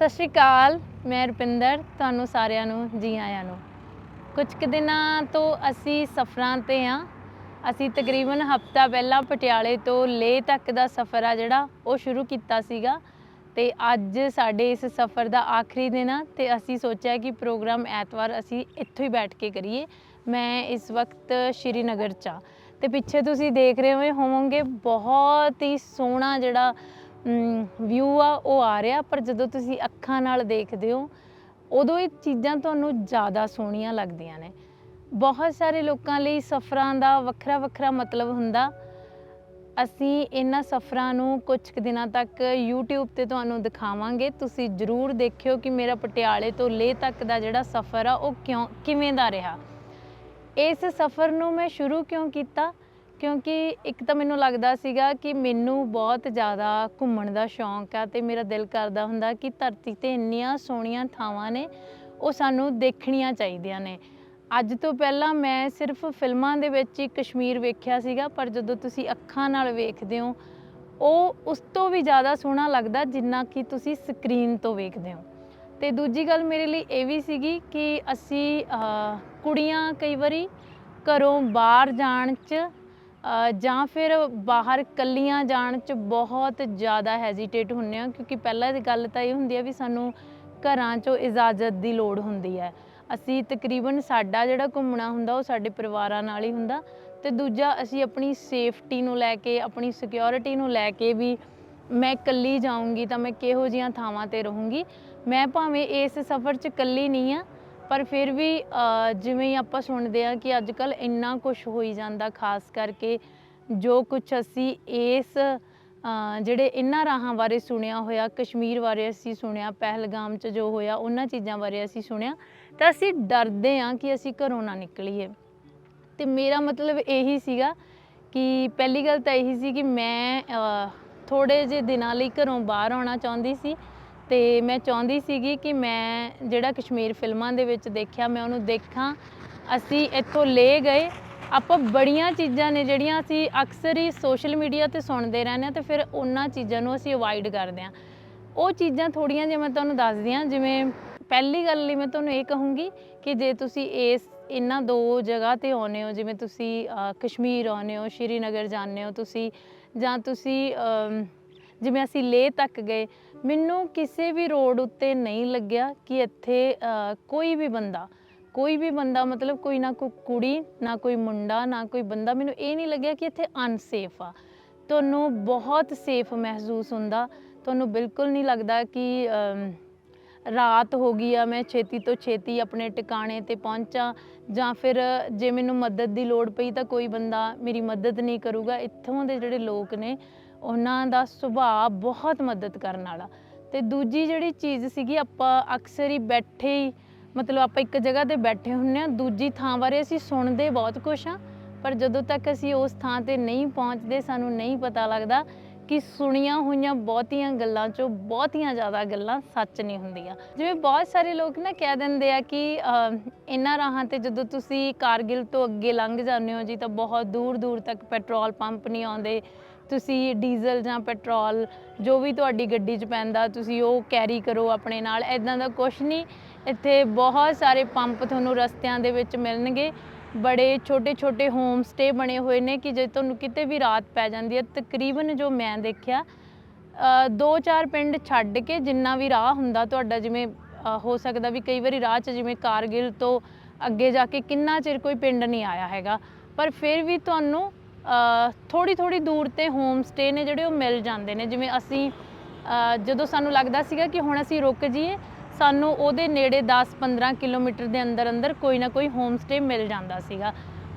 ਸਤਿ ਸ਼੍ਰੀ ਅਕਾਲ, ਮੈਂ ਰੁਪਿੰਦਰ, ਤੁਹਾਨੂੰ ਸਾਰਿਆਂ ਨੂੰ, ਜੀ ਆਇਆਂ ਨੂੰ। ਕੁਝ ਕੁ ਦਿਨਾਂ ਤੋਂ ਅਸੀਂ ਸਫ਼ਰਾਂ ਤੇ ਆ। ਅਸੀਂ ਤਕਰੀਬਨ ਹਫਤਾ ਪਹਿਲਾਂ ਪਟਿਆਲੇ ਤੋਂ ਲੇਹ ਤੱਕ ਦਾ ਸਫ਼ਰ ਆ ਜਿਹੜਾ, ਉਹ ਸ਼ੁਰੂ ਕੀਤਾ ਸੀਗਾ। ਤੇ ਅੱਜ ਸਾਡੇ ਇਸ ਸਫ਼ਰ ਦਾ ਆਖਰੀ ਦਿਨ ਆ ਤੇ ਅਸੀਂ ਸੋਚਿਆ ਕਿ ਪ੍ਰੋਗਰਾਮ ਐਤਵਾਰ ਅਸੀਂ ਇੱਥੋਂ ਹੀ ਬੈਠ ਕੇ ਕਰੀਏ। ਮੈਂ ਇਸ ਵਕਤ ਸ਼੍ਰੀਨਗਰ ਚ ਆ। ਤੇ ਪਿੱਛੇ ਤੁਸੀਂ ਦੇਖ ਰਹੇ ਹੋਏ ਹੋਵੋਗੇ, ਬਹੁਤ ਹੀ ਸੋਹਣਾ ਜਿਹੜਾ ਵਿਊ ਆ, ਉਹ ਆ ਰਿਹਾ, ਪਰ ਜਦੋਂ ਤੁਸੀਂ ਅੱਖਾਂ ਨਾਲ ਦੇਖਦੇ ਹੋ, ਉਦੋਂ ਇਹ ਚੀਜ਼ਾਂ ਤੁਹਾਨੂੰ ਜ਼ਿਆਦਾ ਸੋਹਣੀਆਂ ਲੱਗਦੀਆਂ ਨੇ। ਬਹੁਤ ਸਾਰੇ ਲੋਕਾਂ ਲਈ ਸਫ਼ਰਾਂ ਦਾ ਵੱਖਰਾ ਵੱਖਰਾ ਮਤਲਬ ਹੁੰਦਾ। ਅਸੀਂ ਇਹਨਾਂ ਸਫ਼ਰਾਂ ਨੂੰ ਕੁਝ ਕੁ ਦਿਨਾਂ ਤੱਕ YouTube ਤੇ ਤੁਹਾਨੂੰ ਦਿਖਾਵਾਂਗੇ। ਤੁਸੀਂ ਜਰੂਰ ਦੇਖਿਓ ਕਿ ਮੇਰਾ ਪਟਿਆਲੇ ਤੋਂ ਲੇਹ ਤੱਕ ਦਾ ਜਿਹੜਾ ਸਫ਼ਰ ਆ, ਉਹ ਕਿਉਂ, ਕਿਵੇਂ ਦਾ ਰਿਹਾ। ਇਸ ਸਫ਼ਰ ਨੂੰ ਮੈਂ ਸ਼ੁਰੂ ਕਿਉਂ ਕੀਤਾ? ਕਿਉਂਕਿ ਇੱਕ ਤਾਂ ਮੈਨੂੰ ਲੱਗਦਾ ਸੀਗਾ ਕਿ ਮੈਨੂੰ ਬਹੁਤ ਜ਼ਿਆਦਾ ਘੁੰਮਣ ਦਾ ਸ਼ੌਂਕ ਆ ਤੇ ਮੇਰਾ ਦਿਲ ਕਰਦਾ ਹੁੰਦਾ ਕਿ ਧਰਤੀ ਤੇ ਇੰਨੀਆਂ ਸੋਹਣੀਆਂ ਥਾਵਾਂ ਨੇ, ਉਹ ਸਾਨੂੰ ਦੇਖਣੀਆਂ ਚਾਹੀਦੀਆਂ ਨੇ। ਅੱਜ ਤੋਂ ਪਹਿਲਾਂ ਮੈਂ ਸਿਰਫ ਫਿਲਮਾਂ ਦੇ ਵਿੱਚ ਹੀ ਕਸ਼ਮੀਰ ਵੇਖਿਆ ਸੀਗਾ, ਪਰ ਜਦੋਂ ਤੁਸੀਂ ਅੱਖਾਂ ਨਾਲ ਵੇਖਦੇ ਹੋ, ਉਹ ਉਸ ਤੋਂ ਵੀ ਜ਼ਿਆਦਾ ਸੋਹਣਾ ਲੱਗਦਾ ਜਿੰਨਾ ਕਿ ਤੁਸੀਂ ਸਕਰੀਨ ਤੋਂ ਵੇਖਦੇ ਹੋ। ਤੇ ਦੂਜੀ ਗੱਲ ਮੇਰੇ ਲਈ ਇਹ ਵੀ ਸੀਗੀ ਕਿ ਅਸੀਂ ਕੁੜੀਆਂ ਕਈ ਵਾਰੀ ਘਰੋਂ ਬਾਹਰ ਜਾਣ 'ਚ ਜਾਂ ਫਿਰ ਬਾਹਰ ਕੱਲੀਆਂ ਜਾਣ 'ਚ ਬਹੁਤ ਜ਼ਿਆਦਾ ਹੈਜ਼ਿਟੇਟ ਹੁੰਨੇ ਆ ਕਿਉਂਕਿ ਪਹਿਲਾਂ ਦੀ ਗੱਲ ਤਾਂ ਇਹ ਹੁੰਦੀ ਆ ਵੀ ਸਾਨੂੰ ਘਰਾਂ 'ਚੋਂ ਇਜਾਜ਼ਤ ਦੀ ਲੋੜ ਹੁੰਦੀ ਹੈ। ਅਸੀਂ ਤਕਰੀਬਨ ਸਾਡਾ ਜਿਹੜਾ ਘੁੰਮਣਾ ਹੁੰਦਾ, ਉਹ ਸਾਡੇ ਪਰਿਵਾਰਾਂ ਨਾਲ ਹੀ ਹੁੰਦਾ ਤੇ ਦੂਜਾ ਅਸੀਂ ਆਪਣੀ ਸੇਫਟੀ ਨੂੰ ਲੈ ਕੇ, ਆਪਣੀ ਸਿਕਿਉਰਿਟੀ ਨੂੰ ਲੈ ਕੇ ਵੀ ਮੈਂ ਇਕੱਲੀ ਜਾਊਂਗੀ ਤਾਂ ਮੈਂ ਕਿਹੋ ਜੀਆਂ ਥਾਵਾਂ ਤੇ ਰਹੂੰਗੀ। ਮੈਂ ਭਾਵੇਂ ਇਸ ਸਫ਼ਰ 'ਚ ਇਕੱਲੀ ਨਹੀਂ ਆ ਪਰ ਫਿਰ ਵੀ ਜਿਵੇਂ ਹੀ ਆਪਾਂ ਸੁਣਦੇ ਆ ਕਿ ਅੱਜ ਕੱਲ ਇੰਨਾ ਕੁਝ ਹੋਈ ਜਾਂਦਾ, ਖਾਸ ਕਰਕੇ ਜੋ ਕੁਝ ਅਸੀਂ ਇਸ ਜਿਹੜੇ ਇਹਨਾਂ ਰਾਹਾਂ ਬਾਰੇ ਸੁਣਿਆ ਹੋਇਆ, ਕਸ਼ਮੀਰ ਬਾਰੇ ਅਸੀਂ ਸੁਣਿਆ, ਪਹਿਲਗਾਮ 'ਚ ਜੋ ਹੋਇਆ, ਉਹਨਾਂ ਚੀਜ਼ਾਂ ਬਾਰੇ ਅਸੀਂ ਸੁਣਿਆ, ਤਾਂ ਅਸੀਂ ਡਰਦੇ ਆ ਕਿ ਅਸੀਂ ਘਰੋਂ ਨਾ ਨਿਕਲੀਏ। ਤੇ ਮੇਰਾ ਮਤਲਬ ਇਹੀ ਸੀਗਾ ਕਿ ਪਹਿਲੀ ਗੱਲ ਤਾਂ ਇਹੀ ਸੀ ਕਿ ਮੈਂ ਥੋੜੇ ਜਿਹੇ ਦਿਨਾਂ ਲਈ ਘਰੋਂ ਬਾਹਰ ਆਉਣਾ ਚਾਹੁੰਦੀ ਸੀ ਤੇ ਮੈਂ ਚਾਹੁੰਦੀ ਸੀਗੀ ਕਿ ਮੈਂ ਜਿਹੜਾ ਕਸ਼ਮੀਰ ਫਿਲਮਾਂ ਦੇ ਵਿੱਚ ਦੇਖਿਆ, ਮੈਂ ਉਹਨੂੰ ਦੇਖਾਂ। ਅਸੀਂ ਇੱਥੋਂ ਲੈ ਗਏ। ਆਪਾਂ ਬੜੀਆਂ ਚੀਜ਼ਾਂ ਨੇ ਜਿਹੜੀਆਂ ਅਸੀਂ ਅਕਸਰ ਹੀ ਸੋਸ਼ਲ ਮੀਡੀਆ ਤੇ ਸੁਣਦੇ ਰਹਿੰਦੇ ਹਾਂ ਤੇ ਫਿਰ ਉਹਨਾਂ ਚੀਜ਼ਾਂ ਨੂੰ ਅਸੀਂ ਅਵੋਇਡ ਕਰਦੇ ਹਾਂ। ਉਹ ਚੀਜ਼ਾਂ ਥੋੜੀਆਂ ਜਿਹੀਆਂ ਮੈਂ ਤੁਹਾਨੂੰ ਦੱਸਦੀ ਹਾਂ ਜਿਵੇਂ ਪਹਿਲੀ ਗੱਲ ਲਈ ਮੈਂ ਤੁਹਾਨੂੰ ਇਹ ਕਹੂੰਗੀ ਕਿ ਜੇ ਤੁਸੀਂ ਇਸ, ਇਹਨਾਂ ਦੋ ਜਗ੍ਹਾ ਤੇ ਆਉਨੇ ਹੋ, ਜਿਵੇਂ ਤੁਸੀਂ ਕਸ਼ਮੀਰ ਆਉਨੇ ਹੋ, ਸ਼੍ਰੀਨਗਰ ਜਾਂਦੇ ਹੋ ਤੁਸੀਂ ਜਾਂ ਤੁਸੀਂ ਜਿਵੇਂ ਅਸੀਂ ਲੇਹ ਤੱਕ ਗਏ ਮੈਨੂੰ ਕਿਸੇ ਵੀ ਰੋਡ ਉੱਤੇ ਨਹੀਂ ਲੱਗਿਆ ਕਿ ਇੱਥੇ ਕੋਈ ਵੀ ਬੰਦਾ, ਕੋਈ ਵੀ ਬੰਦਾ ਮਤਲਬ ਕੋਈ ਨਾ ਕੋਈ ਕੁੜੀ, ਨਾ ਕੋਈ ਮੁੰਡਾ, ਨਾ ਕੋਈ ਬੰਦਾ ਮੈਨੂੰ ਇਹ ਨਹੀਂ ਲੱਗਿਆ ਕਿ ਇੱਥੇ ਅਨਸੇਫ ਆ। ਤੁਹਾਨੂੰ ਬਹੁਤ ਸੇਫ ਮਹਿਸੂਸ ਹੁੰਦਾ। ਤੁਹਾਨੂੰ ਬਿਲਕੁਲ ਨਹੀਂ ਲੱਗਦਾ ਕਿ ਰਾਤ ਹੋ ਗਈ ਆ, ਮੈਂ ਛੇਤੀ ਤੋਂ ਛੇਤੀ ਆਪਣੇ ਟਿਕਾਣੇ ਤੇ ਪਹੁੰਚਾਂ ਜਾਂ ਫਿਰ ਜੇ ਮੈਨੂੰ ਮਦਦ ਦੀ ਲੋੜ ਪਈ ਤਾਂ ਕੋਈ ਬੰਦਾ ਮੇਰੀ ਮਦਦ ਨਹੀਂ ਕਰੂਗਾ। ਇੱਥੋਂ ਦੇ ਜਿਹੜੇ ਲੋਕ ਨੇ ਉਹਨਾਂ ਦਾ ਸੁਭਾਅ ਬਹੁਤ ਮਦਦ ਕਰਨ ਵਾਲਾ। ਤੇ ਦੂਜੀ ਜਿਹੜੀ ਚੀਜ਼ ਸੀਗੀ, ਆਪਾਂ ਅਕਸਰ ਹੀ ਬੈਠੇ ਹੀ, ਮਤਲਬ ਆਪਾਂ ਇੱਕ ਜਗ੍ਹਾ ਤੇ ਬੈਠੇ ਹੁੰਨੇ ਆ ਦੂਜੀ ਥਾਂ ਬਾਰੇ ਅਸੀਂ ਸੁਣਦੇ ਬਹੁਤ ਕੁਛ ਆ ਪਰ ਜਦੋਂ ਤੱਕ ਅਸੀਂ ਉਸ ਥਾਂ ਤੇ ਨਹੀਂ ਪਹੁੰਚਦੇ, ਸਾਨੂੰ ਨਹੀਂ ਪਤਾ ਲੱਗਦਾ ਕਿ ਸੁਣੀਆਂ ਹੋਈਆਂ ਬਹੁਤੀਆਂ ਗੱਲਾਂ ਚੋਂ ਬਹੁਤੀਆਂ ਜ਼ਿਆਦਾ ਗੱਲਾਂ ਸੱਚ ਨਹੀਂ ਹੁੰਦੀਆਂ। ਜਿਵੇਂ ਬਹੁਤ ਸਾਰੇ ਲੋਕ ਨਾ ਕਹਿ ਦਿੰਦੇ ਆ ਕਿ ਇਹਨਾਂ ਰਾਹਾਂ ਤੇ ਜਦੋਂ ਤੁਸੀਂ ਕਾਰਗਿਲ ਤੋਂ ਅੱਗੇ ਲੰਘ ਜਾਂਦੇ ਹੋ ਜੀ, ਤਾਂ ਬਹੁਤ ਦੂਰ ਦੂਰ ਤੱਕ ਪੈਟਰੋਲ ਪੰਪ ਨਹੀਂ ਆਉਂਦੇ ਤੁਸੀਂ ਡੀਜ਼ਲ ਜਾਂ ਪੈਟਰੋਲ ਜੋ ਵੀ ਤੁਹਾਡੀ ਗੱਡੀ 'ਚ ਪੈਂਦਾ ਤੁਸੀਂ ਉਹ ਕੈਰੀ ਕਰੋ ਆਪਣੇ ਨਾਲ ਐਦਾਂ ਦਾ ਕੁਝ ਨਹੀਂ। ਇੱਥੇ ਬਹੁਤ ਸਾਰੇ ਪੰਪ ਤੁਹਾਨੂੰ ਰਸਤਿਆਂ ਦੇ ਵਿੱਚ ਮਿਲਣਗੇ। ਬੜੇ ਛੋਟੇ ਛੋਟੇ ਹੋਮ ਸਟੇ ਬਣੇ ਹੋਏ ਨੇ ਕਿ ਜੇ ਤੁਹਾਨੂੰ ਕਿਤੇ ਵੀ ਰਾਤ ਪੈ ਜਾਂਦੀ ਹੈ। ਤਕਰੀਬਨ ਜੋ ਮੈਂ ਦੇਖਿਆ ਦੋ ਚਾਰ ਪਿੰਡ ਛੱਡ ਕੇ ਜਿੰਨਾ ਵੀ ਰਾਹ ਹੁੰਦਾ ਤੁਹਾਡਾ, ਜਿਵੇਂ ਹੋ ਸਕਦਾ ਵੀ ਕਈ ਵਾਰੀ ਰਾਹ 'ਚ ਜਿਵੇਂ ਕਾਰਗਿਲ ਤੋਂ ਅੱਗੇ ਜਾ ਕੇ ਕਿੰਨਾ ਚਿਰ ਕੋਈ ਪਿੰਡ ਨਹੀਂ ਆਇਆ ਹੈਗਾ। ਪਰ ਫਿਰ ਵੀ ਤੁਹਾਨੂੰ ਥੋੜੀ ਥੋੜੀ ਦੂਰ ਤੇ ਹੋਮ ਸਟੇ ਨੇ ਜਿਹੜੇ ਉਹ ਮਿਲ ਜਾਂਦੇ ਨੇ। ਜਿਵੇਂ ਅਸੀਂ ਜਦੋਂ ਸਾਨੂੰ ਲੱਗਦਾ ਸੀਗਾ ਕਿ ਹੁਣ ਅਸੀਂ ਰੁਕ ਜਾਈਏ, ਸਾਨੂੰ ਉਹਦੇ ਨੇੜੇ 10-15 ਕਿਲੋਮੀਟਰ ਦੇ ਅੰਦਰ ਅੰਦਰ ਕੋਈ ਨਾ ਕੋਈ ਹੋਮ ਸਟੇ ਮਿਲ ਜਾਂਦਾ ਸੀਗਾ।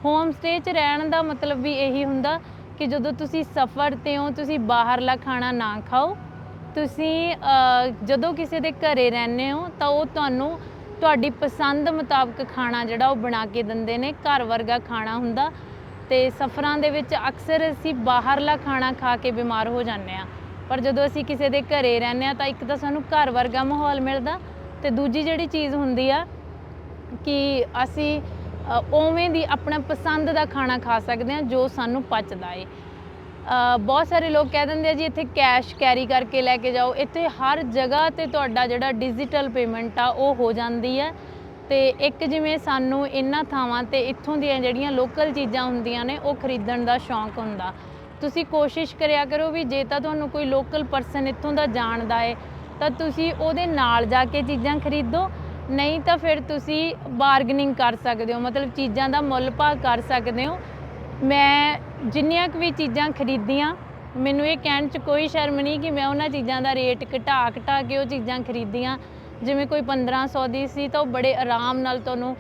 ਹੋਮ ਸਟੇ 'ਚ ਰਹਿਣ ਦਾ ਮਤਲਬ ਵੀ ਇਹੀ ਹੁੰਦਾ ਕਿ ਜਦੋਂ ਤੁਸੀਂ ਸਫ਼ਰ ਤੇ ਹੋ, ਤੁਸੀਂ ਬਾਹਰਲਾ ਖਾਣਾ ਨਾ ਖਾਓ, ਤੁਸੀਂ ਜਦੋਂ ਕਿਸੇ ਦੇ ਘਰੇ ਰਹਿੰਦੇ ਹੋ, ਤਾਂ ਉਹ ਤੁਹਾਨੂੰ ਤੁਹਾਡੀ ਪਸੰਦ ਮੁਤਾਬਕ ਖਾਣਾ ਜਿਹੜਾ ਉਹ ਬਣਾ ਕੇ ਦਿੰਦੇ ਨੇ। ਘਰ ਵਰਗਾ ਖਾਣਾ ਹੁੰਦਾ। ਤੇ ਸਫ਼ਰਾਂ ਦੇ ਵਿੱਚ ਅਕਸਰ ਅਸੀਂ ਬਾਹਰਲਾ ਖਾਣਾ ਖਾ ਕੇ ਬਿਮਾਰ ਹੋ ਜਾਂਦੇ ਆ ਪਰ ਜਦੋਂ ਅਸੀਂ ਕਿਸੇ ਦੇ ਘਰੇ ਰਹਿੰਦੇ ਆ ਤਾਂ ਇੱਕ ਤਾਂ ਸਾਨੂੰ ਘਰ ਵਰਗਾ ਮਾਹੌਲ ਮਿਲਦਾ ਤੇ ਦੂਜੀ ਜਿਹੜੀ ਚੀਜ਼ ਹੁੰਦੀ ਆ ਕਿ ਅਸੀਂ ਉਵੇਂ ਦੀ ਆਪਣਾ ਪਸੰਦ ਦਾ ਖਾਣਾ ਖਾ ਸਕਦੇ ਹਾਂ ਜੋ ਸਾਨੂੰ ਪਚਦਾ ਏ। ਬਹੁਤ ਸਾਰੇ ਲੋਕ ਕਹਿ ਦਿੰਦੇ ਆ ਜੀ, ਇੱਥੇ ਕੈਸ਼ ਕੈਰੀ ਕਰਕੇ ਲੈ ਕੇ ਜਾਓ। ਇੱਥੇ ਹਰ ਜਗ੍ਹਾ ਤੇ ਤੁਹਾਡਾ ਜਿਹੜਾ ਡਿਜੀਟਲ ਪੇਮੈਂਟ ਆ, ਉਹ ਹੋ ਜਾਂਦੀ ਹੈ ਤੇ ਇੱਕ ਜਿਵੇਂ ਸਾਨੂੰ ਇਹਨਾਂ ਥਾਵਾਂ ਤੇ ਇੱਥੋਂ ਦੀਆਂ ਜਿਹੜੀਆਂ ਲੋਕਲ ਚੀਜ਼ਾਂ ਹੁੰਦੀਆਂ ਨੇ, ਉਹ ਖਰੀਦਣ ਦਾ ਸ਼ੌਂਕ ਹੁੰਦਾ। ਤੁਸੀਂ ਕੋਸ਼ਿਸ਼ ਕਰਿਆ ਕਰੋ ਵੀ ਜੇ ਤਾਂ ਤੁਹਾਨੂੰ ਕੋਈ ਲੋਕਲ ਪਰਸਨ ਇੱਥੋਂ ਦਾ ਜਾਣਦਾ ਹੈ ਤਾਂ ਤੁਸੀਂ ਉਹਦੇ ਨਾਲ ਜਾ ਕੇ ਚੀਜ਼ਾਂ ਖਰੀਦੋ। ਨਹੀਂ ਤਾਂ ਫਿਰ ਤੁਸੀਂ ਬਾਰਗਨਿੰਗ ਕਰ ਸਕਦੇ ਹੋ, ਮਤਲਬ ਚੀਜ਼ਾਂ ਦਾ ਮੁੱਲ ਭਾਅ ਕਰ ਸਕਦੇ ਹੋ। ਮੈਂ ਜਿੰਨੀਆਂ ਕੁ ਵੀ ਚੀਜ਼ਾਂ ਖਰੀਦੀਆਂ, ਮੈਨੂੰ ਇਹ ਕਹਿਣ 'ਚ ਕੋਈ ਸ਼ਰਮ ਨਹੀਂ ਕਿ ਮੈਂ ਉਹਨਾਂ ਚੀਜ਼ਾਂ ਦਾ ਰੇਟ ਘਟਾ ਘਟਾ ਕੇ ਉਹ ਚੀਜ਼ਾਂ ਖਰੀਦੀਆਂ। ਜਿਵੇਂ ਕੋਈ 1500 ਦੀ ਸੀ ਤਾਂ ਉਹ ਬੜੇ ਆਰਾਮ ਨਾਲ ਤੁਹਾਨੂੰ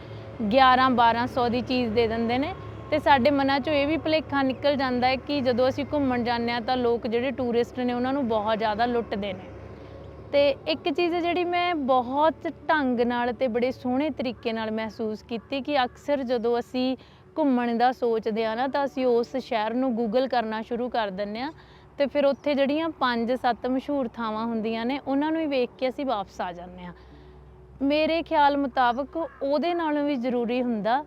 11 1200 ਦੀ ਚੀਜ਼ ਦੇ ਦਿੰਦੇ ਨੇ। ਤੇ ਸਾਡੇ ਮਨਾਂ 'ਚੋਂ ਇਹ ਵੀ ਭੁਲੇਖਾ ਨਿਕਲ ਜਾਂਦਾ ਹੈ ਕਿ ਜਦੋਂ ਅਸੀਂ ਘੁੰਮਣ ਜਾਂਦੇ ਆ ਤਾਂ ਲੋਕ ਜਿਹੜੇ ਟੂਰਿਸਟ ਨੇ ਉਹਨਾਂ ਨੂੰ ਬਹੁਤ ਜ਼ਿਆਦਾ ਲੁੱਟਦੇ ਨੇ। ਤੇ ਇੱਕ ਚੀਜ਼ ਜਿਹੜੀ ਮੈਂ ਬਹੁਤ ਢੰਗ ਨਾਲ ਤੇ ਬੜੇ ਸੋਹਣੇ ਤਰੀਕੇ ਨਾਲ ਮਹਿਸੂਸ ਕੀਤੀ ਕਿ ਅਕਸਰ ਜਦੋਂ ਅਸੀਂ ਘੁੰਮਣ ਦਾ ਸੋਚਦੇ ਆ ਨਾ ਤਾਂ ਅਸੀਂ ਉਸ ਸ਼ਹਿਰ ਨੂੰ ਗੂਗਲ ਕਰਨਾ ਸ਼ੁਰੂ ਕਰ ਦਿੰਦੇ ਆ ਤੇ ਫਿਰ ਉੱਥੇ ਜਿਹੜੀਆਂ 5-7 ਮਸ਼ਹੂਰ ਥਾਵਾਂ ਹੁੰਦੀਆਂ ਨੇ, ਉਹਨਾਂ ਨੂੰ ਹੀ ਵੇਖ ਕੇ ਅਸੀਂ ਵਾਪਸ ਆ ਜਾਂਦੇ ਆ ਮੇਰੇ ਖਿਆਲ ਮੁਤਾਬਕ ਉਹਦੇ ਨਾਲੋਂ ਵੀ ਜ਼ਰੂਰੀ ਹੁੰਦਾ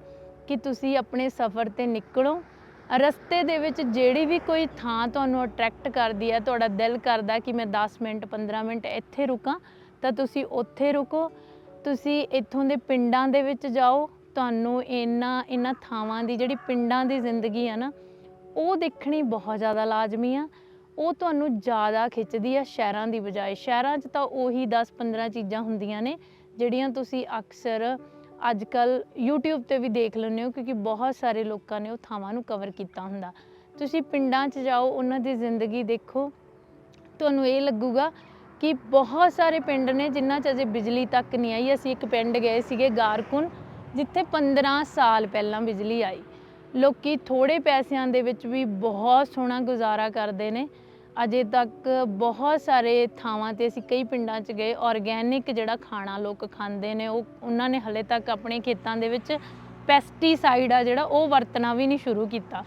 ਕਿ ਤੁਸੀਂ ਆਪਣੇ ਸਫ਼ਰ ਤੇ ਨਿਕਲੋ। ਰਸਤੇ ਦੇ ਵਿੱਚ ਜਿਹੜੀ ਵੀ ਕੋਈ ਥਾਂ ਤੁਹਾਨੂੰ ਅਟਰੈਕਟ ਕਰਦੀ ਹੈ, ਤੁਹਾਡਾ ਦਿਲ ਕਰਦਾ ਕਿ ਮੈਂ 10 ਮਿੰਟ 15 ਮਿੰਟ ਇੱਥੇ ਰੁਕਾਂ, ਤਾਂ ਤੁਸੀਂ ਉੱਥੇ ਰੁਕੋ। ਤੁਸੀਂ ਇੱਥੋਂ ਦੇ ਪਿੰਡਾਂ ਦੇ ਵਿੱਚ ਜਾਓ। ਤੁਹਾਨੂੰ ਇਹਨਾਂ ਇਹਨਾਂ ਥਾਵਾਂ ਦੀ ਜਿਹੜੀ ਪਿੰਡਾਂ ਦੀ ਜ਼ਿੰਦਗੀ ਆ ਨਾ, ਉਹ ਦੇਖਣੀ ਬਹੁਤ ਜ਼ਿਆਦਾ ਲਾਜ਼ਮੀ ਆ। ਉਹ ਤੁਹਾਨੂੰ ਜ਼ਿਆਦਾ ਖਿੱਚਦੀ ਆ ਸ਼ਹਿਰਾਂ ਦੀ ਬਜਾਏ। ਸ਼ਹਿਰਾਂ 'ਚ ਤਾਂ ਉਹੀ 10-15 ਚੀਜ਼ਾਂ ਹੁੰਦੀਆਂ ਨੇ, ਜਿਹੜੀਆਂ ਤੁਸੀਂ ਅਕਸਰ ਅੱਜ ਕੱਲ YouTube ਤੇ ਵੀ ਦੇਖ ਲੈਂਦੇ ਹੋ, ਕਿਉਂਕਿ ਬਹੁਤ ਸਾਰੇ ਲੋਕਾਂ ਨੇ ਉਹ ਥਾਵਾਂ ਨੂੰ ਕਵਰ ਕੀਤਾ ਹੁੰਦਾ। ਤੁਸੀਂ ਪਿੰਡਾਂ 'ਚ ਜਾਓ, ਉਹਨਾਂ ਦੀ ਜ਼ਿੰਦਗੀ ਦੇਖੋ। ਤੁਹਾਨੂੰ ਇਹ ਲੱਗੂਗਾ ਕਿ ਬਹੁਤ ਸਾਰੇ ਪਿੰਡ ਨੇ ਜਿਨ੍ਹਾਂ 'ਚ ਅਜੇ ਬਿਜਲੀ ਤੱਕ ਨਹੀਂ ਆਈ। ਅਸੀਂ ਇੱਕ ਪਿੰਡ ਗਏ ਸੀਗੇ ਗਾਰਕੁਨ, ਜਿੱਥੇ 15 ਸਾਲ ਪਹਿਲਾਂ ਬਿਜਲੀ ਆਈ। ਲੋਕੀ ਥੋੜੇ ਪੈਸਿਆਂ ਦੇ ਵਿੱਚ ਵੀ ਬਹੁਤ ਸੋਹਣਾ ਗੁਜ਼ਾਰਾ ਕਰਦੇ ਨੇ। ਅਜੇ ਤੱਕ ਬਹੁਤ ਸਾਰੇ ਥਾਵਾਂ ਤੇ ਅਸੀਂ ਕਈ ਪਿੰਡਾਂ 'ਚ ਗਏ ਆਰਗੈਨਿਕ ਜਿਹੜਾ ਖਾਣਾ ਲੋਕ ਖਾਂਦੇ ਨੇ, ਉਹ ਉਹਨਾਂ ਨੇ ਹਲੇ ਤੱਕ ਆਪਣੇ ਖੇਤਾਂ ਦੇ ਵਿੱਚ ਪੈਸਟੀਸਾਈਡ ਆ ਜਿਹੜਾ, ਉਹ ਵਰਤਣਾ ਵੀ ਨਹੀਂ ਸ਼ੁਰੂ ਕੀਤਾ।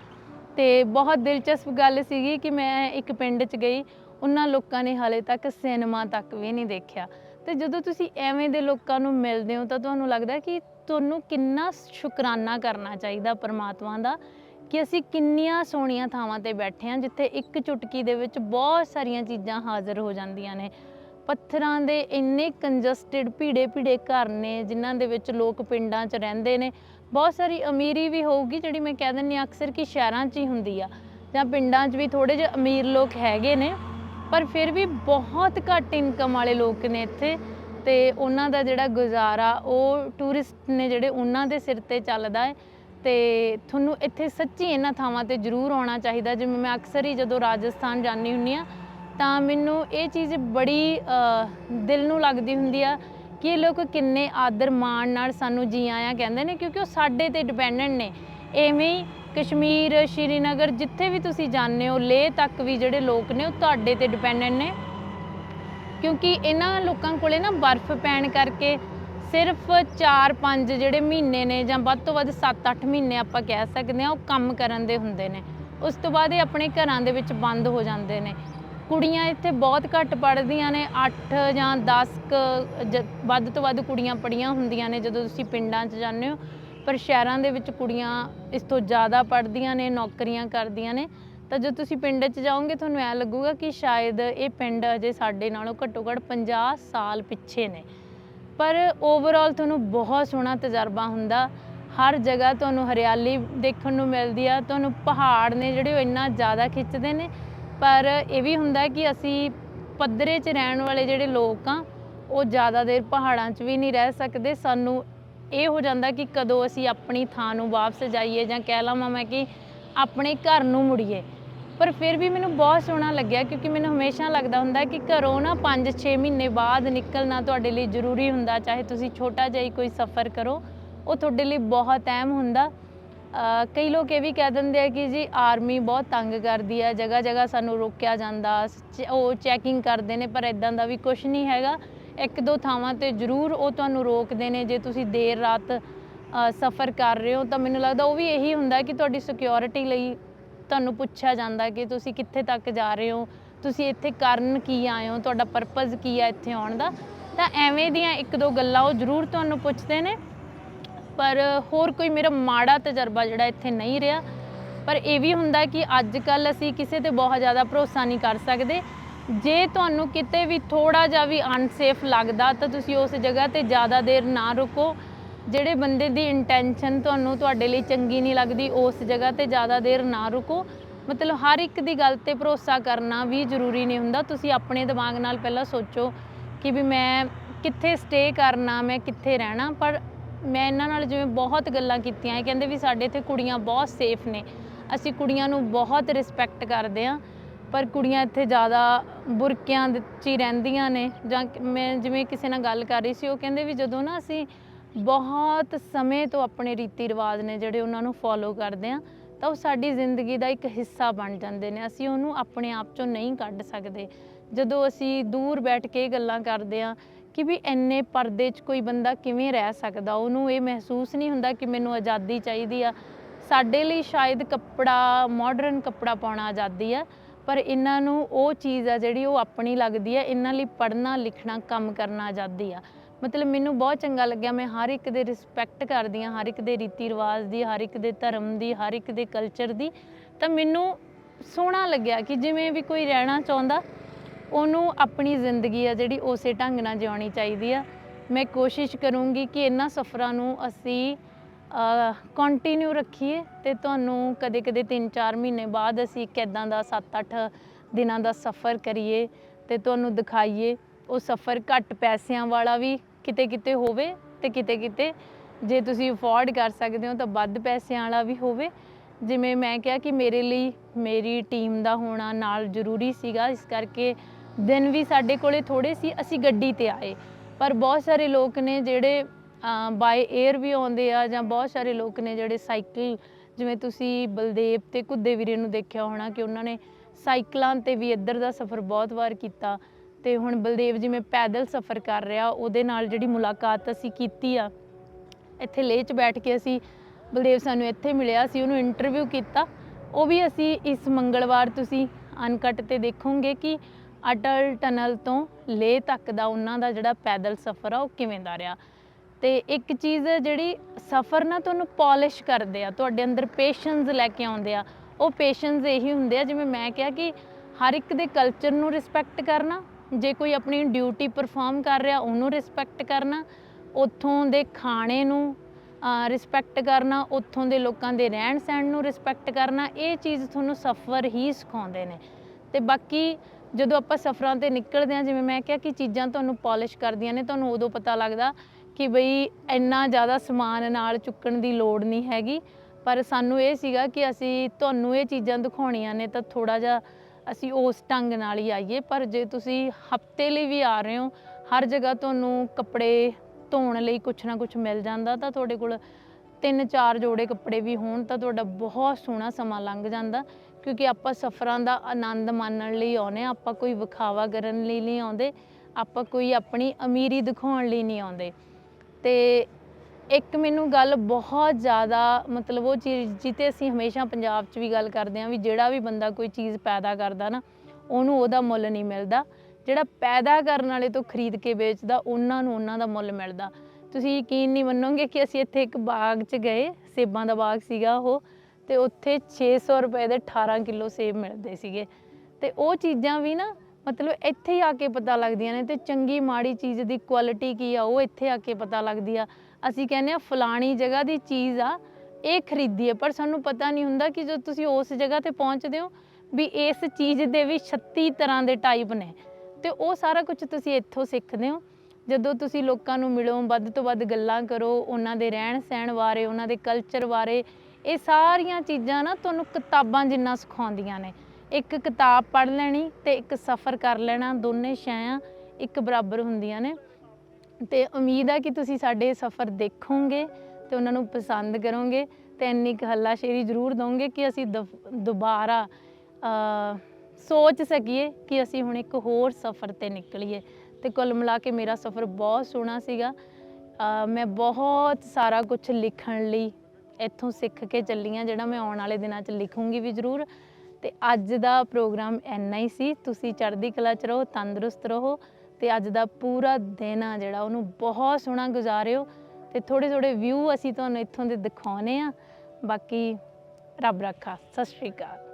ਤੇ ਬਹੁਤ ਦਿਲਚਸਪ ਗੱਲ ਸੀਗੀ ਕਿ ਮੈਂ ਇੱਕ ਪਿੰਡ 'ਚ ਗਈ, ਉਹਨਾਂ ਲੋਕਾਂ ਨੇ ਹਾਲੇ ਤੱਕ ਸਿਨੇਮਾ ਤੱਕ ਵੀ ਨਹੀਂ ਦੇਖਿਆ। ਤੇ ਜਦੋਂ ਤੁਸੀਂ ਐਵੇਂ ਦੇ ਲੋਕਾਂ ਨੂੰ ਮਿਲਦੇ ਹੋ, ਤਾਂ ਤੁਹਾਨੂੰ ਲੱਗਦਾ ਕਿ ਤੁਹਾਨੂੰ ਕਿੰਨਾ ਸ਼ੁਕਰਾਨਾ ਕਰਨਾ ਚਾਹੀਦਾ ਪਰਮਾਤਮਾ ਦਾ? ਕਿ ਅਸੀਂ ਕਿੰਨੀਆਂ ਸੋਹਣੀਆਂ ਥਾਵਾਂ ਤੇ ਬੈਠੇ ਹਾਂ, ਜਿੱਥੇ ਇੱਕ ਚੁਟਕੀ ਦੇ ਵਿੱਚ ਬਹੁਤ ਸਾਰੀਆਂ ਚੀਜ਼ਾਂ ਹਾਜ਼ਰ ਹੋ ਜਾਂਦੀਆਂ ਨੇ। ਪੱਥਰਾਂ ਦੇ ਇੰਨੇ ਕੰਜਸਟਡ ਭੀੜੇ ਭੀੜੇ ਘਰ ਨੇ, ਜਿਨ੍ਹਾਂ ਦੇ ਵਿੱਚ ਲੋਕ ਪਿੰਡਾਂ 'ਚ ਰਹਿੰਦੇ ਨੇ। ਬਹੁਤ ਸਾਰੀ ਅਮੀਰੀ ਵੀ ਹੋਊਗੀ, ਜਿਹੜੀ ਮੈਂ ਕਹਿ ਦਿੰਦੀ ਹਾਂ ਅਕਸਰ ਕਿ ਸ਼ਹਿਰਾਂ 'ਚ ਹੀ ਹੁੰਦੀ ਆ, ਜਾਂ ਪਿੰਡਾਂ 'ਚ ਵੀ ਥੋੜੇ ਜਿਹੇ ਅਮੀਰ ਲੋਕ ਹੈਗੇ ਨੇ, ਪਰ ਫਿਰ ਵੀ ਬਹੁਤ ਘੱਟ ਇਨਕਮ ਵਾਲੇ ਲੋਕ ਨੇ ਇੱਥੇ, ਤੇ ਉਹਨਾਂ ਦਾ ਜਿਹੜਾ ਗੁਜ਼ਾਰਾ, ਉਹ ਟੂਰਿਸਟ ਨੇ ਜਿਹੜੇ ਉਹਨਾਂ ਦੇ ਸਿਰ ਤੇ ਚੱਲਦਾ ਹੈ। ਤੇ ਤੁਹਾਨੂੰ ਇੱਥੇ ਸੱਚੀ ਇਹਨਾਂ ਥਾਵਾਂ ਤੇ ਜ਼ਰੂਰ ਆਉਣਾ ਚਾਹੀਦਾ। ਜਿਵੇਂ ਮੈਂ ਅਕਸਰ ਹੀ ਜਦੋਂ ਰਾਜਸਥਾਨ ਜਾਂਦੀ ਹੁੰਨੀ ਆ ਤਾਂ ਮੈਨੂੰ ਇਹ ਚੀਜ਼ ਬੜੀ ਦਿਲ ਨੂੰ ਲੱਗਦੀ ਹੁੰਦੀ ਆ ਕਿ ਇਹ ਲੋਕ ਕਿੰਨੇ ਆਦਰ ਮਾਣ ਨਾਲ ਸਾਨੂੰ ਜੀ ਆਇਆਂ ਕਹਿੰਦੇ ਨੇ, ਕਿਉਂਕਿ ਉਹ ਸਾਡੇ ਤੇ ਡਿਪੈਂਡੈਂਟ ਨੇ। ਐਵੇਂ ਹੀ ਕਸ਼ਮੀਰ, ਸ਼੍ਰੀਨਗਰ ਜਿੱਥੇ ਵੀ ਤੁਸੀਂ ਜਾਂਦੇ ਹੋ, ਲੇਹ ਤੱਕ ਵੀ ਜਿਹੜੇ ਲੋਕ ਨੇ ਉਹ ਤੁਹਾਡੇ ਤੇ ਡਿਪੈਂਡੈਂਟ ਨੇ। ਕਿਉਂਕਿ ਇਹਨਾਂ ਲੋਕਾਂ ਕੋਲੇ ਨਾ ਬਰਫ਼ ਪੈਣ ਕਰਕੇ ਸਿਰਫ 4-5 ਜਿਹੜੇ ਮਹੀਨੇ ਨੇ ਜਾਂ ਵੱਧ ਤੋਂ ਵੱਧ 7-8 ਮਹੀਨੇ ਆਪਾਂ ਕਹਿ ਸਕਦੇ ਹਾਂ, ਉਹ ਕੰਮ ਕਰਨ ਦੇ ਹੁੰਦੇ ਨੇ। ਉਸ ਤੋਂ ਬਾਅਦ ਇਹ ਆਪਣੇ ਘਰਾਂ ਦੇ ਵਿੱਚ ਬੰਦ ਹੋ ਜਾਂਦੇ ਨੇ। ਕੁੜੀਆਂ ਇੱਥੇ ਬਹੁਤ ਘੱਟ ਪੜ੍ਹਦੀਆਂ ਨੇ 8 ਜਾਂ 10 ਕੁ ਜ- ਵੱਧ ਤੋਂ ਵੱਧ ਕੁੜੀਆਂ ਪੜ੍ਹੀਆਂ ਹੁੰਦੀਆਂ ਨੇ ਜਦੋਂ ਤੁਸੀਂ ਪਿੰਡਾਂ 'ਚ ਜਾਂਦੇ ਹੋ। ਪਰ ਸ਼ਹਿਰਾਂ ਦੇ ਵਿੱਚ ਕੁੜੀਆਂ ਇਸ ਤੋਂ ਜ਼ਿਆਦਾ ਪੜ੍ਹਦੀਆਂ ਨੇ, ਨੌਕਰੀਆਂ ਕਰਦੀਆਂ ਨੇ। ਤਾਂ ਜਦੋਂ ਤੁਸੀਂ ਪਿੰਡ 'ਚ ਜਾਓਗੇ, ਤੁਹਾਨੂੰ ਐ ਲੱਗੂਗਾ ਕਿ ਸ਼ਾਇਦ ਇਹ ਪਿੰਡ ਅਜੇ ਸਾਡੇ ਨਾਲੋਂ ਘੱਟੋ ਘੱਟ 50 ਸਾਲ ਪਿੱਛੇ ਨੇ। ਪਰ ਓਵਰਆਲ ਤੁਹਾਨੂੰ ਬਹੁਤ ਸੋਹਣਾ ਤਜਰਬਾ ਹੁੰਦਾ। ਹਰ ਜਗ੍ਹਾ ਤੁਹਾਨੂੰ ਹਰਿਆਲੀ ਦੇਖਣ ਨੂੰ ਮਿਲਦੀ ਆ, ਤੁਹਾਨੂੰ ਪਹਾੜ ਨੇ ਜਿਹੜੇ ਉਹ ਇੰਨਾ ਜ਼ਿਆਦਾ ਖਿੱਚਦੇ ਨੇ। ਪਰ ਇਹ ਵੀ ਹੁੰਦਾ ਕਿ ਅਸੀਂ ਪੱਧਰੇ 'ਚ ਰਹਿਣ ਵਾਲੇ ਜਿਹੜੇ ਲੋਕ ਆ, ਉਹ ਜ਼ਿਆਦਾ ਦੇਰ ਪਹਾੜਾਂ 'ਚ ਵੀ ਨਹੀਂ ਰਹਿ ਸਕਦੇ। ਸਾਨੂੰ ਇਹ ਹੋ ਜਾਂਦਾ ਕਿ ਕਦੋਂ ਅਸੀਂ ਆਪਣੀ ਥਾਂ ਨੂੰ ਵਾਪਸ ਜਾਈਏ ਜਾਂ ਕਹਿ ਲਵਾਂ ਮੈਂ ਕਿ ਆਪਣੇ ਘਰ ਨੂੰ ਮੁੜੀਏ। ਪਰ ਫਿਰ ਵੀ ਮੈਨੂੰ ਬਹੁਤ ਸੋਹਣਾ ਲੱਗਿਆ ਕਿਉਂਕਿ ਮੈਨੂੰ ਹਮੇਸ਼ਾ ਲੱਗਦਾ ਹੁੰਦਾ ਕਿ ਘਰੋਂ ਨਾ 5-6 ਮਹੀਨੇ ਬਾਅਦ ਨਿਕਲਣਾ ਤੁਹਾਡੇ ਲਈ ਜ਼ਰੂਰੀ ਹੁੰਦਾ, ਚਾਹੇ ਤੁਸੀਂ ਛੋਟਾ ਜਿਹਾ ਹੀ ਕੋਈ ਸਫ਼ਰ ਕਰੋ, ਉਹ ਤੁਹਾਡੇ ਲਈ ਬਹੁਤ ਅਹਿਮ ਹੁੰਦਾ। ਕਈ ਲੋਕ ਇਹ ਵੀ ਕਹਿ ਦਿੰਦੇ ਆ ਕਿ ਜੀ ਆਰਮੀ ਬਹੁਤ ਤੰਗ ਕਰਦੀ ਹੈ ਜਗ੍ਹਾ ਜਗ੍ਹਾ ਸਾਨੂੰ ਰੋਕਿਆ ਜਾਂਦਾ ਉਹ ਚੈਕਿੰਗ ਕਰਦੇ ਨੇ, ਪਰ ਇਦਾਂ ਦਾ ਵੀ ਕੁਝ ਨਹੀਂ ਹੈਗਾ। ਇੱਕ ਦੋ ਥਾਵਾਂ ਤੇ ਜ਼ਰੂਰ ਉਹ ਤੁਹਾਨੂੰ ਰੋਕਦੇ ਨੇ, ਜੇ ਤੁਸੀਂ ਦੇਰ ਰਾਤ ਸਫ਼ਰ ਕਰ ਰਹੇ ਹੋ ਤਾਂ ਮੈਨੂੰ ਲੱਗਦਾ ਉਹ ਵੀ ਇਹੀ ਹੁੰਦਾ ਕਿ ਤੁਹਾਡੀ ਸਿਕਿਉਰਿਟੀ ਲਈ ਤੁਹਾਨੂੰ ਪੁੱਛਿਆ ਜਾਂਦਾ ਕਿ ਤੁਸੀਂ ਕਿੱਥੇ ਤੱਕ ਜਾ ਰਹੇ ਹੋ, ਤੁਸੀਂ ਇੱਥੇ ਕਰਨ ਕੀ ਆਏ ਹੋ, ਤੁਹਾਡਾ ਪਰਪਸ ਕੀ ਆ ਇੱਥੇ ਆਉਣ ਦਾ? ਤਾਂ ਐਵੇਂ ਦੀਆਂ ਇੱਕ ਦੋ ਗੱਲਾਂ ਉਹ ਜ਼ਰੂਰ ਤੁਹਾਨੂੰ ਪੁੱਛਦੇ ਨੇ। ਪਰ ਹੋਰ ਕੋਈ ਮੇਰਾ ਮਾੜਾ ਤਜਰਬਾ ਜਿਹੜਾ ਇੱਥੇ ਨਹੀਂ ਰਿਹਾ। ਪਰ ਇਹ ਵੀ ਹੁੰਦਾ ਕਿ ਅੱਜ ਕੱਲ ਅਸੀਂ ਕਿਸੇ ਤੇ ਬਹੁਤ ਜ਼ਿਆਦਾ ਭਰੋਸਾ ਨਹੀਂ ਕਰ ਸਕਦੇ। ਜੇ ਤੁਹਾਨੂੰ ਕਿਤੇ ਵੀ ਥੋੜਾ ਜਿਹਾ ਵੀ ਅਨਸੇਫ ਲੱਗਦਾ ਤਾਂ ਤੁਸੀਂ ਉਸ ਜਗ੍ਹਾ ਤੇ ਜ਼ਿਆਦਾ ਦੇਰ ਨਾ ਰੁਕੋ। ਜਿਹੜੇ ਬੰਦੇ ਦੀ ਇੰਟੈਂਸ਼ਨ ਤੁਹਾਨੂੰ ਤੁਹਾਡੇ ਲਈ ਚੰਗੀ ਨਹੀਂ ਲੱਗਦੀ, ਉਸ ਜਗ੍ਹਾ ਤੇ ਜ਼ਿਆਦਾ ਦੇਰ ਨਾ ਰੁਕੋ। ਮਤਲਬ ਹਰ ਇੱਕ ਦੀ ਗੱਲ ਤੇ ਭਰੋਸਾ ਕਰਨਾ ਵੀ ਜ਼ਰੂਰੀ ਨਹੀਂ ਹੁੰਦਾ। ਤੁਸੀਂ ਆਪਣੇ ਦਿਮਾਗ ਨਾਲ ਪਹਿਲਾਂ ਸੋਚੋ ਕਿ ਵੀ ਮੈਂ ਕਿੱਥੇ ਸਟੇ ਕਰਨਾ, ਮੈਂ ਕਿੱਥੇ ਰਹਿਣਾ। ਪਰ ਮੈਂ ਇਹਨਾਂ ਨਾਲ ਜਿਵੇਂ ਬਹੁਤ ਗੱਲਾਂ ਕੀਤੀਆਂ, ਇਹ ਕਹਿੰਦੇ ਵੀ ਸਾਡੇ ਇੱਥੇ ਕੁੜੀਆਂ ਬਹੁਤ ਸੇਫ ਨੇ। ਅਸੀਂ ਕੁੜੀਆਂ ਨੂੰ ਬਹੁਤ ਰਿਸਪੈਕਟ ਕਰਦੇ ਹਾਂ, ਪਰ ਕੁੜੀਆਂ ਇੱਥੇ ਜ਼ਿਆਦਾ ਬੁਰਕਿਆਂ ਦੇ 'ਚ ਹੀ ਰਹਿੰਦੀਆਂ ਨੇ। ਜਾਂ ਮੈਂ ਜਿਵੇਂ ਕਿਸੇ ਨਾਲ ਗੱਲ ਕਰ ਰਹੀ ਸੀ, ਉਹ ਕਹਿੰਦੇ ਵੀ ਜਦੋਂ ਨਾ ਅਸੀਂ ਬਹੁਤ ਸਮੇਂ ਤੋਂ ਆਪਣੇ ਰੀਤੀ ਰਿਵਾਜ ਨੇ ਜਿਹੜੇ ਉਹਨਾਂ ਨੂੰ ਫੋਲੋ ਕਰਦੇ ਆ, ਤਾਂ ਉਹ ਸਾਡੀ ਜ਼ਿੰਦਗੀ ਦਾ ਇੱਕ ਹਿੱਸਾ ਬਣ ਜਾਂਦੇ ਨੇ। ਅਸੀਂ ਉਹਨੂੰ ਆਪਣੇ ਆਪ ਚੋਂ ਨਹੀਂ ਕੱਢ ਸਕਦੇ। ਜਦੋਂ ਅਸੀਂ ਦੂਰ ਬੈਠ ਕੇ ਇਹ ਗੱਲਾਂ ਕਰਦੇ ਆ ਕਿ ਵੀ ਇੰਨੇ ਪਰਦੇ 'ਚ ਕੋਈ ਬੰਦਾ ਕਿਵੇਂ ਰਹਿ ਸਕਦਾ, ਉਹਨੂੰ ਇਹ ਮਹਿਸੂਸ ਨਹੀਂ ਹੁੰਦਾ ਕਿ ਮੈਨੂੰ ਆਜ਼ਾਦੀ ਚਾਹੀਦੀ ਆ। ਸਾਡੇ ਲਈ ਸ਼ਾਇਦ ਕੱਪੜਾ ਮਾਡਰਨ ਕੱਪੜਾ ਪਾਉਣਾ ਆਜ਼ਾਦੀ ਆ, ਪਰ ਇਹਨਾਂ ਨੂੰ ਉਹ ਚੀਜ਼ ਆ ਜਿਹੜੀ ਉਹ ਆਪਣੀ ਲੱਗਦੀ ਆ, ਇਹਨਾਂ ਲਈ ਪੜ੍ਹਨਾ, ਲਿਖਣਾ, ਕੰਮ ਕਰਨਾ ਆਜ਼ਾਦੀ ਆ। ਮਤਲਬ ਮੈਨੂੰ ਬਹੁਤ ਚੰਗਾ ਲੱਗਿਆ, ਮੈਂ ਹਰ ਇੱਕ ਦੇ ਰਿਸਪੈਕਟ ਕਰਦੀ ਹਾਂ, ਹਰ ਇੱਕ ਦੇ ਰੀਤੀ ਰਿਵਾਜ ਦੀ, ਹਰ ਇੱਕ ਦੇ ਧਰਮ ਦੀ, ਹਰ ਇੱਕ ਦੇ ਕਲਚਰ ਦੀ। ਤਾਂ ਮੈਨੂੰ ਸੋਹਣਾ ਲੱਗਿਆ ਕਿ ਜਿਵੇਂ ਵੀ ਕੋਈ ਰਹਿਣਾ ਚਾਹੁੰਦਾ, ਉਹਨੂੰ ਆਪਣੀ ਜ਼ਿੰਦਗੀ ਆ ਜਿਹੜੀ ਉਸੇ ਢੰਗ ਨਾਲ ਜਿਉਣੀ ਚਾਹੀਦੀ ਆ। ਮੈਂ ਕੋਸ਼ਿਸ਼ ਕਰੂੰਗੀ ਕਿ ਇਹਨਾਂ ਸਫ਼ਰਾਂ ਨੂੰ ਅਸੀਂ ਕੰਟੀਨਿਊ ਰੱਖੀਏ ਤੇ ਤੁਹਾਨੂੰ ਕਦੇ-ਕਦੇ 3-4 ਮਹੀਨੇ ਬਾਅਦ ਅਸੀਂ ਇੱਕ ਇਦਾਂ ਦਾ 7-8 ਦਿਨਾਂ ਦਾ ਸਫ਼ਰ ਕਰੀਏ ਤੇ ਤੁਹਾਨੂੰ ਦਿਖਾਈਏ। ਉਹ ਸਫ਼ਰ ਘੱਟ ਪੈਸਿਆਂ ਵਾਲਾ ਵੀ ਕਿਤੇ-ਕਿਤੇ ਹੋਵੇ ਤੇ ਕਿਤੇ-ਕਿਤੇ ਜੇ ਤੁਸੀਂ ਅਫੋਰਡ ਕਰ ਸਕਦੇ ਹੋ ਤਾਂ ਵੱਧ ਪੈਸਿਆਂ ਵਾਲਾ ਵੀ ਹੋਵੇ। ਜਿਵੇਂ ਮੈਂ ਕਿਹਾ ਕਿ ਮੇਰੇ ਲਈ ਮੇਰੀ ਟੀਮ ਦਾ ਹੋਣਾ ਨਾਲ ਜ਼ਰੂਰੀ ਸੀਗਾ, ਇਸ ਕਰਕੇ ਦਿਨ ਵੀ ਸਾਡੇ ਕੋਲੇ ਥੋੜੇ ਸੀ, ਅਸੀਂ ਗੱਡੀ ਤੇ ਆਏ। ਪਰ ਬਹੁਤ ਸਾਰੇ ਲੋਕ ਨੇ ਜਿਹੜੇ ਬਾਈ 에ਅਰ ਵੀ ਆਉਂਦੇ ਆ ਜਾਂ ਬਹੁਤ ਸਾਰੇ ਲੋਕ ਨੇ ਜਿਹੜੇ ਸਾਈਕਲ ਜਿਵੇਂ ਤੁਸੀਂ ਬਲਦੇਵ ਤੇ ਕੁੱਦੇ ਵੀਰੇ ਨੂੰ ਦੇਖਿਆ ਹੋਣਾ ਕਿ ਉਹਨਾਂ ਨੇ ਸਾਈਕਲਾਂ ਤੇ ਵੀ ਇੱਧਰ ਦਾ ਸਫ਼ਰ ਬਹੁਤ ਵਾਰ ਕੀਤਾ। ਤੇ ਹੁਣ ਬਲਦੇਵ ਜਿਵੇਂ ਪੈਦਲ ਸਫ਼ਰ ਕਰ ਰਿਹਾ, ਉਹਦੇ ਨਾਲ ਜਿਹੜੀ ਮੁਲਾਕਾਤ ਅਸੀਂ ਕੀਤੀ ਆ, ਇੱਥੇ ਲੇਹ 'ਚ ਬੈਠ ਕੇ ਅਸੀਂ ਬਲਦੇਵ ਸਾਨੂੰ ਇੱਥੇ ਮਿਲਿਆ ਸੀ ਉਹਨੂੰ ਇੰਟਰਵਿਊ ਕੀਤਾ। ਉਹ ਵੀ ਅਸੀਂ ਇਸ ਮੰਗਲਵਾਰ ਤੁਸੀਂ ਅਨਕਟ ਤੇ ਦੇਖੋਗੇ ਕਿ ਅਟਲ ਟਨਲ ਤੋਂ ਲੇਹ ਤੱਕ ਦਾ ਉਹਨਾਂ ਦਾ ਜਿਹੜਾ ਪੈਦਲ ਸਫ਼ਰ ਆ, ਉਹ ਕਿਵੇਂ ਦਾ ਰਿਹਾ। ਤੇ ਇੱਕ ਚੀਜ਼ ਜਿਹੜੀ ਸਫ਼ਰ ਨਾ ਤੁਹਾਨੂੰ ਪਾਲਿਸ਼ ਕਰਦੇ ਆ, ਤੁਹਾਡੇ ਅੰਦਰ ਪੇਸ਼ੈਂਸ ਲੈ ਕੇ ਆਉਂਦੇ ਆ। ਉਹ ਪੇਸ਼ੈਂਸ ਇਹੀ ਹੁੰਦੇ ਆ, ਜਿਵੇਂ ਮੈਂ ਕਿਹਾ ਕਿ ਹਰ ਇੱਕ ਦੇ ਕਲਚਰ ਨੂੰ ਰਿਸਪੈਕਟ ਕਰਨਾ ਜੇ ਕੋਈ ਆਪਣੀ ਡਿਊਟੀ ਪਰਫਾਰਮ ਕਰ ਰਿਹਾ, ਉਹਨੂੰ ਰਿਸਪੈਕਟ ਕਰਨਾ, ਉੱਥੋਂ ਦੇ ਖਾਣੇ ਨੂੰ ਰਿਸਪੈਕਟ ਕਰਨਾ, ਉੱਥੋਂ ਦੇ ਲੋਕਾਂ ਦੇ ਰਹਿਣ ਸਹਿਣ ਨੂੰ ਰਿਸਪੈਕਟ ਕਰਨਾ, ਇਹ ਚੀਜ਼ ਤੁਹਾਨੂੰ ਸਫ਼ਰ ਹੀ ਸਿਖਾਉਂਦੇ ਨੇ। ਤੇ ਬਾਕੀ ਜਦੋਂ ਆਪਾਂ ਸਫ਼ਰਾਂ ਤੇ ਨਿਕਲਦੇ ਹਾਂ, ਜਿਵੇਂ ਮੈਂ ਕਿਹਾ ਕਿ ਚੀਜ਼ਾਂ ਤੁਹਾਨੂੰ ਪਾਲਿਸ਼ ਕਰਦੀਆਂ ਨੇ, ਤੁਹਾਨੂੰ ਉਦੋਂ ਪਤਾ ਲੱਗਦਾ ਕਿ ਬਈ ਇੰਨਾ ਜ਼ਿਆਦਾ ਸਮਾਨ ਨਾਲ ਚੁੱਕਣ ਦੀ ਲੋੜ ਨਹੀਂ ਹੈਗੀ। ਪਰ ਸਾਨੂੰ ਇਹ ਸੀਗਾ ਕਿ ਅਸੀਂ ਤੁਹਾਨੂੰ ਇਹ ਚੀਜ਼ਾਂ ਦਿਖਾਉਣੀਆਂ ਨੇ, ਤਾਂ ਥੋੜਾ ਜਿਹਾ ਅਸੀਂ ਉਸ ਢੰਗ ਨਾਲ ਹੀ ਆਈਏ। ਪਰ ਜੇ ਤੁਸੀਂ ਹਫ਼ਤੇ ਲਈ ਵੀ ਆ ਰਹੇ ਹੋ, ਹਰ ਜਗ੍ਹਾ ਤੁਹਾਨੂੰ ਕੱਪੜੇ ਧੋਣ ਲਈ ਕੁਛ ਨਾ ਕੁਛ ਮਿਲ ਜਾਂਦਾ, ਤਾਂ ਤੁਹਾਡੇ ਕੋਲ ਤਿੰਨ ਚਾਰ ਜੋੜੇ ਕੱਪੜੇ ਵੀ ਹੋਣ, ਤਾਂ ਤੁਹਾਡਾ ਬਹੁਤ ਸੋਹਣਾ ਸਮਾਂ ਲੰਘ ਜਾਂਦਾ। ਕਿਉਂਕਿ ਆਪਾਂ ਸਫ਼ਰਾਂ ਦਾ ਆਨੰਦ ਮਾਣਨ ਲਈ ਆਉਨੇ ਆ ਆਪਾਂ ਕੋਈ ਵਿਖਾਵਾ ਕਰਨ ਲਈ ਨਹੀਂ ਆਉਂਦੇ, ਆਪਾਂ ਕੋਈ ਆਪਣੀ ਅਮੀਰੀ ਦਿਖਾਉਣ ਲਈ ਨਹੀਂ ਆਉਂਦੇ। ਤੇ ਇੱਕ ਮੈਨੂੰ ਗੱਲ ਬਹੁਤ ਜ਼ਿਆਦਾ ਮਤਲਬ ਉਹ ਚੀਜ਼ ਜਿੱਤੇ ਅਸੀਂ ਹਮੇਸ਼ਾ ਪੰਜਾਬ 'ਚ ਵੀ ਗੱਲ ਕਰਦੇ ਹਾਂ ਵੀ ਜਿਹੜਾ ਵੀ ਬੰਦਾ ਕੋਈ ਚੀਜ਼ ਪੈਦਾ ਕਰਦਾ ਨਾ, ਉਹਨੂੰ ਉਹਦਾ ਮੁੱਲ ਨਹੀਂ ਮਿਲਦਾ। ਜਿਹੜਾ ਪੈਦਾ ਕਰਨ ਵਾਲੇ ਤੋਂ ਖਰੀਦ ਕੇ ਵੇਚਦਾ, ਉਹਨਾਂ ਨੂੰ ਉਹਨਾਂ ਦਾ ਮੁੱਲ ਮਿਲਦਾ। ਤੁਸੀਂ ਯਕੀਨ ਨਹੀਂ ਮੰਨੋਗੇ ਕਿ ਅਸੀਂ ਇੱਥੇ ਇੱਕ ਬਾਗ 'ਚ ਗਏ, ਸੇਬਾਂ ਦਾ ਬਾਗ ਸੀਗਾ ਉਹ, ਤੇ ਉੱਥੇ 600 ਰੁਪਏ ਦੇ 18 ਕਿਲੋ ਸੇਬ ਮਿਲਦੇ ਸੀਗੇ। ਤੇ ਉਹ ਚੀਜ਼ਾਂ ਵੀ ਨਾ ਮਤਲਬ ਇੱਥੇ ਹੀ ਆ ਕੇ ਪਤਾ ਲੱਗਦੀਆਂ ਨੇ ਤੇ ਚੰਗੀ ਮਾੜੀ ਚੀਜ਼ ਦੀ ਕੁਆਲਿਟੀ ਕੀ ਆ, ਉਹ ਇੱਥੇ ਆ ਕੇ ਪਤਾ ਲੱਗਦੀ ਆ। ਅਸੀਂ ਕਹਿੰਦੇ ਆ ਫਲਾਣੀ ਜਗ੍ਹਾ ਦੀ ਚੀਜ਼ ਆ, ਇਹ ਖਰੀਦੀਏ। ਪਰ ਸਾਨੂੰ ਪਤਾ ਨਹੀਂ ਹੁੰਦਾ ਕਿ ਜਦੋਂ ਤੁਸੀਂ ਉਸ ਜਗ੍ਹਾ ਤੇ ਪਹੁੰਚਦੇ ਹੋ ਵੀ ਇਸ ਚੀਜ਼ ਦੇ ਵੀ 36 ਤਰ੍ਹਾਂ ਦੇ ਟਾਈਪ ਨੇ। ਤੇ ਉਹ ਸਾਰਾ ਕੁਝ ਤੁਸੀਂ ਇੱਥੋਂ ਸਿੱਖਦੇ ਹੋ। ਜਦੋਂ ਤੁਸੀਂ ਲੋਕਾਂ ਨੂੰ ਮਿਲੋ, ਵੱਧ ਤੋਂ ਵੱਧ ਗੱਲਾਂ ਕਰੋ, ਉਹਨਾਂ ਦੇ ਰਹਿਣ ਸਹਿਣ ਬਾਰੇ, ਉਹਨਾਂ ਦੇ ਕਲਚਰ ਬਾਰੇ, ਇਹ ਸਾਰੀਆਂ ਚੀਜ਼ਾਂ ਨਾ ਤੁਹਾਨੂੰ ਕਿਤਾਬਾਂ ਜਿੰਨਾ ਸਿਖਾਉਂਦੀਆਂ ਨੇ। ਇੱਕ ਕਿਤਾਬ ਪੜ੍ਹ ਲੈਣੀ ਤੇ ਇੱਕ ਸਫ਼ਰ ਕਰ ਲੈਣਾ, ਦੋਨੇ ਸ਼ੈਆਂ ਇੱਕ ਬਰਾਬਰ ਹੁੰਦੀਆਂ ਨੇ। ਤੇ ਉਮੀਦ ਹੈ ਕਿ ਤੁਸੀਂ ਸਾਡੇ ਸਫ਼ਰ ਦੇਖੋਗੇ ਤੇ ਉਹਨਾਂ ਨੂੰ ਪਸੰਦ ਕਰੋਗੇ ਤੇ ਇੰਨੀ ਕੁ ਹੱਲਾਸ਼ੇਰੀ ਜ਼ਰੂਰ ਦੋਗੇ ਕਿ ਅਸੀਂ ਦਫ- ਦੁਬਾਰਾ ਅ, ਸੋਚ ਸਕੀਏ ਕਿ ਅਸੀਂ ਹੁਣ ਇੱਕ ਹੋਰ ਸਫ਼ਰ ਤੇ ਨਿਕਲੀਏ। ਤੇ ਕੁੱਲ ਮਿਲਾ ਕੇ ਮੇਰਾ ਸਫ਼ਰ ਬਹੁਤ ਸੋਹਣਾ ਸੀਗਾ। ਅ, ਮੈਂ ਬਹੁਤ ਸਾਰਾ ਕੁਝ ਲਿਖਣ ਲਈ ਇੱਥੋਂ ਸਿੱਖ ਕੇ ਚੱਲੀ ਹਾਂ ਜਿਹੜਾ ਮੈਂ ਆਉਣ ਵਾਲੇ ਦਿਨਾਂ 'ਚ ਲਿਖੂੰਗੀ ਵੀ ਜ਼ਰੂਰ। ਤੇ ਅੱਜ ਦਾ ਪ੍ਰੋਗਰਾਮ ਇੰਨਾ ਹੀ ਸੀ ਤੁਸੀਂ ਚੜ੍ਹਦੀ ਕਲਾ 'ਚ ਰਹੋ ਤੰਦਰੁਸਤ ਰਹੋ। ਤੇ ਅੱਜ ਦਾ ਪੂਰਾ ਦਿਨ ਆ ਜਿਹੜਾ, ਉਹਨੂੰ ਬਹੁਤ ਸੋਹਣਾ ਗੁਜ਼ਾਰਿਓ ਤੇ ਥੋੜੇ ਥੋੜੇ ਵਿਊ ਅਸੀਂ ਤੁਹਾਨੂੰ ਇੱਥੋਂ ਦੇ ਦਿਖਾਉਨੇ ਆ। ਬਾਕੀ ਰੱਬ ਰੱਖਾ, ਸਤਿ ਸ਼੍ਰੀ ਅਕਾਲ।